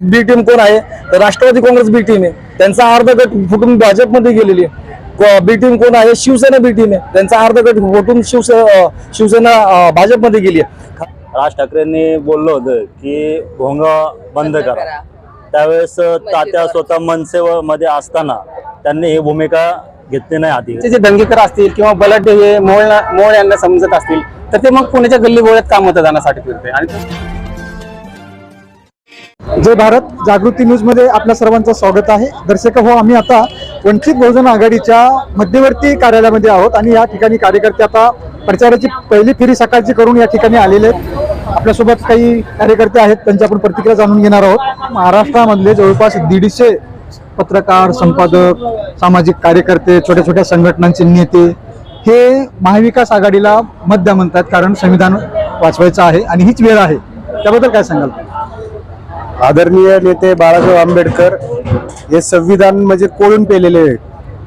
बी team कोण आहे? तर राष्ट्रवादी काँग्रेस बी टीम आहे. त्यांचा अर्ध गट फुटून भाजपमध्ये गेलेली आहे. बी टीम कोण आहे? शिवसेना बी टीम आहे. त्यांचा अर्ध गट फुटून शिवसेना शिवसेना भाजपमध्ये गेली आहे. राज ठाकरेंनी बोललं होतं की भोंग बंद करा. त्यावेळेस तात्या स्वतः मनसेवमध्ये असताना त्यांनी ही भूमिका घेतली नाही आधी. ते जे दंगेकर असतील किंवा बलाढ्य हे मोळ मोळ यांना समजत असतील तर ते मग पुण्याच्या गल्ली बोळ्यात का मतदानासाठी फिरते. आणि जय भारत. जागृती न्यूजमध्ये आपल्या सर्वांचं स्वागत आहे. दर्शक हो आम्ही आता वंचित बहुजन आघाडीच्या मध्यवर्ती कार्यालयामध्ये आहोत आणि या ठिकाणी कार्यकर्ते आता प्रचाराची पहिली फेरी सकाळची करून या ठिकाणी आलेले आहेत. आपल्यासोबत काही कार्यकर्ते आहेत त्यांची आपण प्रतिक्रिया जाणून घेणार आहोत. महाराष्ट्रामधले जवळपास दीडशे पत्रकार संपादक सामाजिक कार्यकर्ते छोट्या छोट्या संघटनांचे नेते हे महाविकास आघाडीला मत द्या म्हणतात कारण संविधान वाचवायचं आहे आणि हीच वेळ आहे. त्याबद्दल काय सांगाल? आदरणीय नेते बाळासाहेब आंबेडकर हे संविधान म्हणजे कोळून पेलेले आहे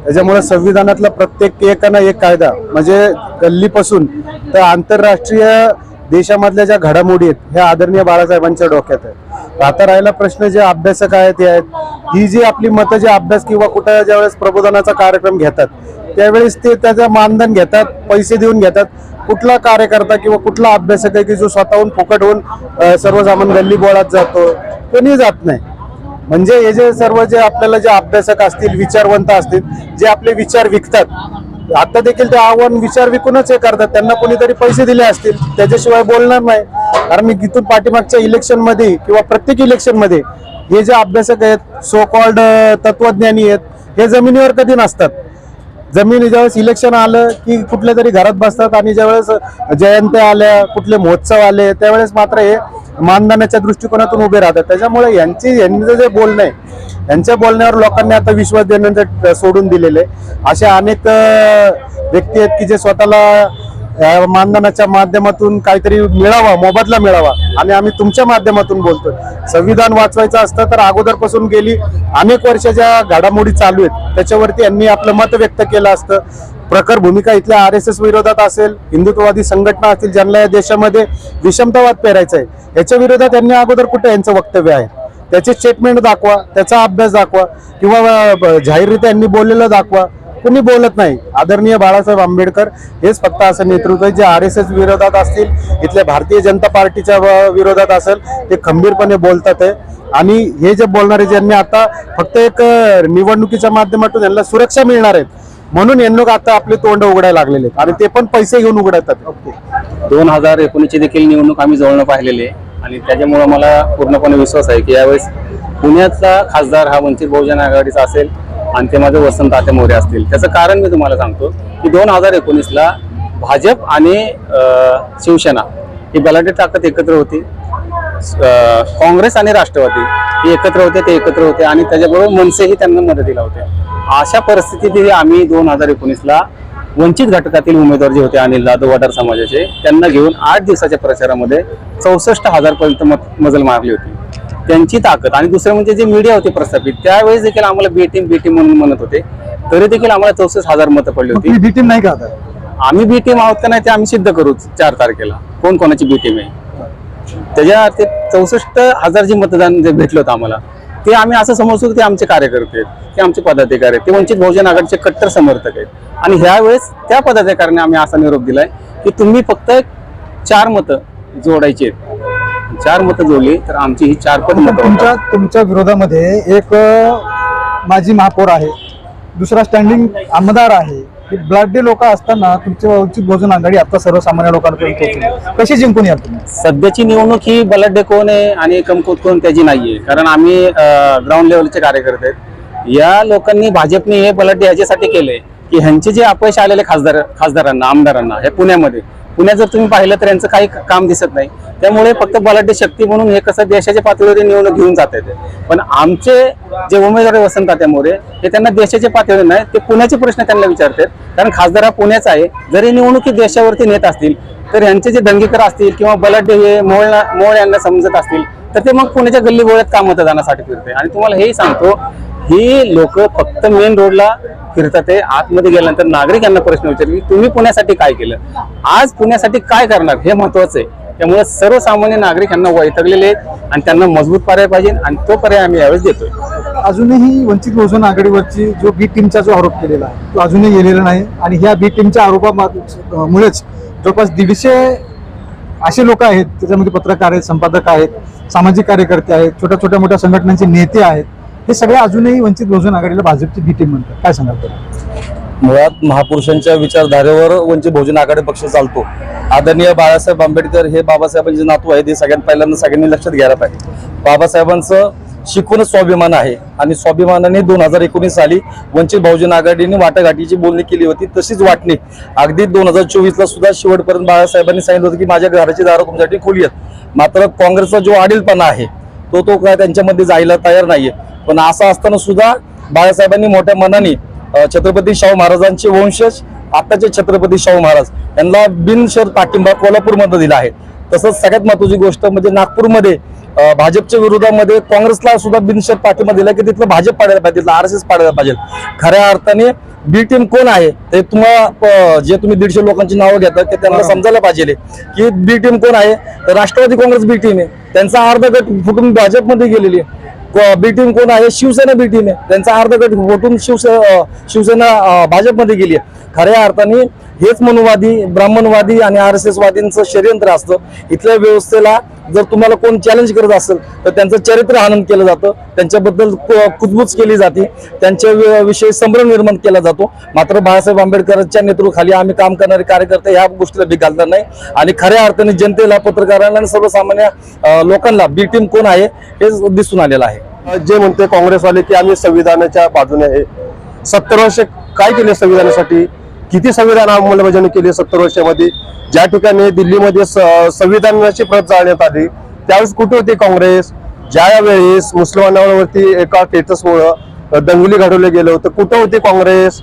त्याच्यामुळे संविधानातला प्रत्येक एकाना एक कायदा म्हणजे गल्लीपासून तर आंतरराष्ट्रीय देशामधल्या ज्या घडामोडी आहेत ह्या आदरणीय बाळासाहेबांच्या डोक्यात आहे आता राहिला प्रश्न जे अभ्यासक आहेत ते आहेत. ही जी आपली मतं जे अभ्यास किंवा कुठं ज्यावेळेस प्रबोधनाचा कार्यक्रम घेतात त्यावेळेस ते त्याचं मानधन घेतात पैसे देऊन घेतात. कुठला कार्यकर्ता किंवा कुठला अभ्यासक आहे की जो स्वतःहून फुकट होऊन अं, सर्वसामान गल्ली बोळात जातो कोणी जात नाही. म्हणजे हे जे सर्व जे आपल्याला जे अभ्यासक असतील विचारवंत असतील जे आपले विचार विकतात आता देखील ते आव्हान विचार विकूनच हे करतात. त्यांना कोणीतरी पैसे दिले असतील त्याच्याशिवाय बोलणार नाही. कारण मी इथून पाठीमागच्या इलेक्शनमध्ये किंवा प्रत्येक इलेक्शनमध्ये हे जे अभ्यासक आहेत सो कॉल्ड तत्वज्ञानी आहेत हे जमिनीवर कधी नसतात. जमीन ज्यावेळेस इलेक्शन आलं की कुठल्या तरी घरात बसतात आणि ज्यावेळेस जयंत्या आल्या कुठले महोत्सव आले त्यावेळेस मात्र हे मानधनाच्या दृष्टिकोनातून उभे राहतात. त्याच्यामुळे यांची यांचं जे बोलणं आहे यांच्या बोलण्यावर लोकांनी आता विश्वास देण्याचं सोडून दिलेले असे अनेक व्यक्ती आहेत की जे स्वतःला या मानधनाच्या माध्यमातून काहीतरी मिळावा मोबदला मिळावा आणि आम्ही तुमच्या माध्यमातून बोलतोय. संविधान वाचवायचं असतं तर अगोदरपासून गेली अनेक वर्ष ज्या घडामोडी चालू आहेत त्याच्यावरती यांनी आपलं मत व्यक्त केलं असतं. प्रखर भूमिका इथल्या आर एस एस विरोधात असेल हिंदुत्ववादी संघटना असतील ज्यांना या देशामध्ये विषमतावाद पेरायचा आहे याच्या विरोधात यांनी अगोदर कुठे यांचं वक्तव्य आहे? त्याचे स्टेटमेंट दाखवा त्याचा अभ्यास दाखवा किंवा जाहीररित्या यांनी बोललेलं दाखवा. कुणी बोलत नाही. आदरणीय बाळासाहेब आंबेडकर हेच फक्त असं नेतृत्व आहे. जे आर एस एस विरोधात असतील इथल्या भारतीय जनता पार्टीच्या व- विरोधात असेल ते खंबीरपणे बोलतात आहे. आणि हे जे बोलणारे ज्यांनी आता फक्त एक निवडणुकीच्या माध्यमातून यांना सुरक्षा मिळणार आहेत. म्हणून यांना आता आपले तोंड उघडायला लागलेले आहेत. आणि ते पण पैसे घेऊन उघडतात दोन हजार एकोणीसची देखील निवडणूक आम्ही जवळनं पाहिलेली आहे. आणि त्याच्यामुळे मला पूर्णपणे विश्वास आहे की यावेळेस पुण्याचा खासदार हा वंचित बहुजन आघाडीचा असेल आणि ते माझे वसंत तात्या मोरे असतील. त्याचं कारण मी तुम्हाला सांगतो की दोन हजार एकोणीसला भाजप आणि शिवसेना ही बलाढ्य ताकद एकत्र होती. काँग्रेस आणि राष्ट्रवादी हे एकत्र होते ते एकत्र होते आणि त्याच्याबरोबर मनसेही त्यांना मदतीला होते. अशा परिस्थितीत आम्ही दोन हजार एकोणीसला वंचित घटकातील उमेदवार जे होते अनिल जाधव वडार समाजाचे त्यांना घेऊन आठ दिवसाच्या प्रचारामध्ये चौसष्ट हजारपर्यंत मत मजल मारली होती. त्यांची ताकद. आणि दुसरं म्हणजे जे मीडिया होते प्रस्थापित त्यावेळेस देखील आम्हाला बी टीम बी टीम म्हणून म्हणत होते. तरी देखील आम्हाला चौसष्ट हजार मतं पडली होती. बी टीम नाही का आता? आम्ही बी टीम आहोत का नाही ते आम्ही सिद्ध करू चार तारखेला. कोण कोणाची बी टीम आहे? त्याच्या ते चौसष्ट हजार जे मतदान जे भेटलं होतं आम्हाला ते आम्ही असं समजतो की ते आमचे कार्यकर्ते आहेत ते आमचे पदाधिकारी आहेत ते वंचित बहुजन आघाडीचे कट्टर समर्थक आहेत. आणि ह्यावेळेस त्या पदाधिकाऱ्यांनी आम्ही असा निरोप दिलाय की तुम्ही फक्त चार मतं जोडायची आहेत. चार मतं जोडली तर आमची ही चार पण मतं तुमच्या होतात. तुमच्या विरोधामध्ये एक अ, माजी महापौर आहे दुसरा स्टँडिंग आमदार आहे. हे ब्लाडे लोक असताना तुमची वंचित बहुजन आघाडी आता सर्वसामान्य लोकांपर्यंत पोहोचली कशी जिंकून याल तुम्ही? सध्याची निवडणूक ही बलाढ्य कोण आहे आणि कमकुत कोण त्याची नाहीये. कारण आम्ही ग्राउंड लेवलचे कार्यकर्ते आहेत. या लोकांनी भाजपने हे बलाढ्य ह्याच्यासाठी केलंय की ह्यांचे जे अपयश आलेले खासदार खासदारांना आमदारांना हे पुण्यामध्ये पुण्यात जर तुम्ही पाहिलं तर यांचं काही काम दिसत नाही. त्यामुळे फक्त बलाढ्य शक्ती म्हणून हे कसं देशाच्या पातळीवर निवडणूक घेऊन जात आहेत. पण आमचे जे उमेदवार वसंत त्यामुळे हे त्यांना देशाच्या पातळीवर नाही ते पुण्याचे प्रश्न त्यांना विचारतात. कारण खासदार हा पुण्याचा आहे. जरी निवडणुकी देशावरती नेत असतील तर यांचे जे दंगेकर असतील किंवा बलाढ्य हे मोळ मोळ यांना समजत असतील तर ते मग पुण्याच्या गल्ली बोळ्यात का मतदानासाठी फिरते. आणि तुम्हाला हेही सांगतो ही लोक फक्त मेन रोडला फिरतात ते आतमध्ये गेल्यानंतर नागरिक यांना प्रश्न विचारले की तुम्ही पुण्यासाठी काय केलं? आज पुण्यासाठी काय करणार? हे महत्वाचं आहे. त्यामुळे सर्वसामान्य नागरिक यांना वैतरलेले आहेत आणि त्यांना मजबूत पर्याय पाहिजे आणि तो पर्याय आम्ही यावेळेस देतोय. अजूनही वंचित बहुजन आघाडीवरची जो बी टीमचा जो आरोप केलेला आहे तो अजूनही गेलेला नाही. आणि ह्या बी टीमच्या आरोपामुळेच जवळपास दीडशे असे लोक आहेत त्याच्यामध्ये पत्रकार आहेत संपादक आहेत सामाजिक कार्यकर्ते आहेत छोट्या छोट्या मोठ्या संघटनांचे नेते आहेत. हे सगळे अजूनही वंचित बहुजन आघाडीला भाजपची बी टीम म्हणतात. काय सांगाल तुम्ही मुळात महापुरुषांच्या विचारधारेवर वंचित बहुजन आघाडी पक्ष चालतो. आदरणीय बाळासाहेब आंबेडकर हे बाबासाहेबांचे नातू आहे ते सगळ्यात पहिल्यांदा सगळ्यांनी लक्षात घ्यायला पाहिजे. बाबासाहेबांचं शिकूनच स्वाभिमान आहे आणि स्वाभिमानाने दोन हजार एकोणीस साली वंचित बहुजन आघाडीने वाटाघाटीची बोलणी केली होती तशीच वाटणी. अगदी दोन हजार चोवीसला सुद्धा शेवटपर्यंत बाळासाहेबांनी सांगितलं होतं की माझ्या घराची दारं तुमच्यासाठी खुली आहेत. मात्र काँग्रेसचा जो आडीलपणा आहे तो तो काय त्यांच्यामध्ये जायला तयार नाहीये. पण असं असताना सुद्धा बाळासाहेबांनी मोठ्या मनाने छत्रपती शाहू महाराजांचे वंशज आताचे छत्रपती शाहू महाराज यांना बिनशर्त पाठिंबा कोल्हापूरमध्ये दिला आहे. तसंच सगळ्यात महत्वाची गोष्ट म्हणजे नागपूरमध्ये भाजपच्या विरोधामध्ये काँग्रेसला सुद्धा बिनशर्त पाठिंबा दिला की तिथलं भाजप पाडायला पाहिजे तिथलं आर एस एस पाडायला पाहिजे. खऱ्या अर्थाने बी टीम कोण आहे ते तुम्हाला जे तुम्ही दीडशे लोकांची नावं घेता ते त्यांना समजायला पाहिजे. की बी टीम कोण आहे? तर राष्ट्रवादी काँग्रेस बी टीम आहे. त्यांचा अर्धा गट फुटून भाजपमध्ये गेलेली आहे. बी टीम कोण आहे? शिवसेना बी टीम आहे. त्यांचा अर्ध गट वोटून शिवसेना शिवसेना भाजपमध्ये गेली आहे. खऱ्या अर्थाने हेच मनुवादी ब्राह्मणवादी आणि आर एस एस वादींचं षडयंत्र असतं. इथल्या व्यवस्थेला जर तुम्हाला कोण चॅलेंज करत असेल तर त्यांचं चरित्र आनंद केलं जातं. त्यांच्याबद्दल कु- कुजबूज केली जाते. त्यांच्या विषयी संभ्रम निर्माण केला जातो. मात्र बाळासाहेब आंबेडकरांच्या नेतृत्वाखाली आम्ही काम करणारे कार्यकर्ते ह्या गोष्टीला बी घालणार नाही. आणि खऱ्या अर्थाने जनतेला पत्रकारांना आणि सर्वसामान्य लोकांना बी टीम कोण आहे हे दिसून आलेलं आहे. जे म्हणते काँग्रेसवाले की आम्ही संविधानाच्या बाजूने आहे. सत्तर वर्ष काय केले संविधानासाठी? किती संविधान अंमलबजावणी केली सत्तर वर्षामध्ये? ज्या ठिकाणी दिल्लीमध्ये स- संविधानाची प्रत जाळण्यात आली त्यावेळेस कुठे होती काँग्रेस? ज्या वेळेस मुसलमानावरती एका टेटसमुळं दंगली घडवले गेलं होतं कुठं होती काँग्रेस?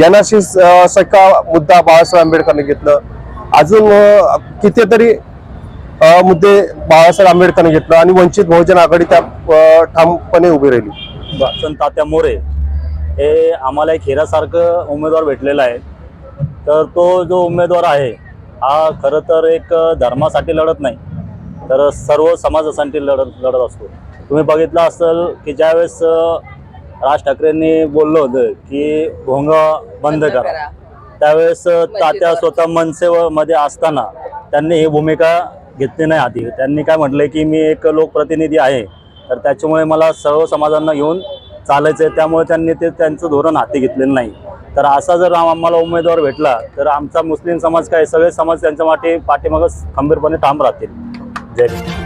यानाशी सका मुद्दा बाळासाहेब आंबेडकरने घेतलं. अजून कितीतरी मुद्दे बाळासाहेब आंबेडकरने घेतलं आणि वंचित बहुजन आघाडी त्या ठामपणे उभी राहिली. तात्या मोरे हे आम्हाला एक हिरासारखं उमेदवार भेटलेला आहे. तर तो जो उमेदवार आहे हा खरं तर एक धर्मासाठी लढत नाही. तर सर्व समाजासाठी लढत लढत असतो. तुम्ही बघितलं असेल की ज्यावेळेस राज ठाकरेंनी बोललं होतं की भोंग बंद करा. त्यावेळेस तात्या स्वतः मनसेमध्ये असताना त्यांनी ही भूमिका घेतली नाही आधी. त्यांनी काय म्हटलंय की मी एक लोकप्रतिनिधी आहे तर त्याच्यामुळे मला सर्व समाजांना घेऊन चालायचं आहे त्यामुळे त्यांनी ते त्यांचं धोरण हाती घेतलेलं नाही. तर असा जर आम्हाला उमेदवार भेटला तर आमचा मुस्लिम समाज काय सगळे समाज त्यांच्या माटे पाठीमागं खंबीरपणे ठाम राहतील. जय भीम.